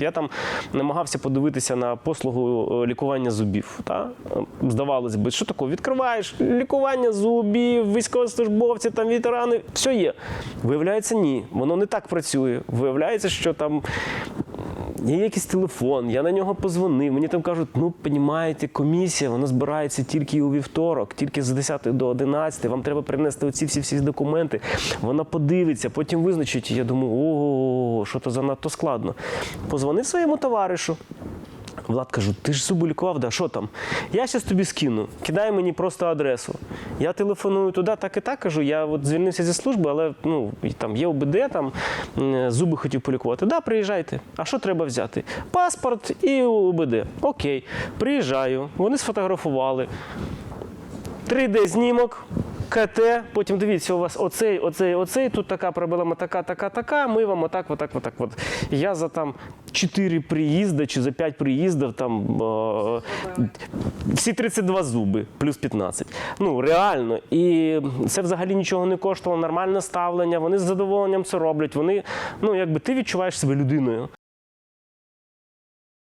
Я там намагався подивитися на послугу е, лікування зубів. Та? Здавалось би, що таке? Відкриваєш лікування зубів, військовослужбовці, там ветерани, все є. Виявляється, ні, воно не так працює. Виявляється, що там є якийсь телефон, я на нього позвонив. Мені там кажуть, ну понімаєте, комісія, вона збирається тільки у вівторок, тільки з 10 до 11. Вам треба принести оці всі всі документи. Вона подивиться, потім визначить. Я думаю, ого, що то занадто складно. Позвонив своєму товаришу. Влад кажу, ти ж зуби лікував, да, що там? Я зараз тобі скину, кидай мені просто адресу. Я телефоную туди, так і так кажу. Я от звільнився зі служби, але ну, там є ОБД, там зуби хотів полікувати. Да, приїжджайте. А що треба взяти? Паспорт і ОБД. Окей, приїжджаю. Вони сфотографували. 3D-знімок, КТ, потім дивіться, у вас оцей, оцей, оцей, тут така проблема, така, така, така. Ми вам отак, отак, отак. От. Я за там 4 приїзди чи за 5 приїздів там е, всі 32 зуби, плюс 15. Ну, реально. І це взагалі нічого не коштувало, нормальне ставлення. Вони з задоволенням це роблять. Вони, ну, якби ти відчуваєш себе людиною.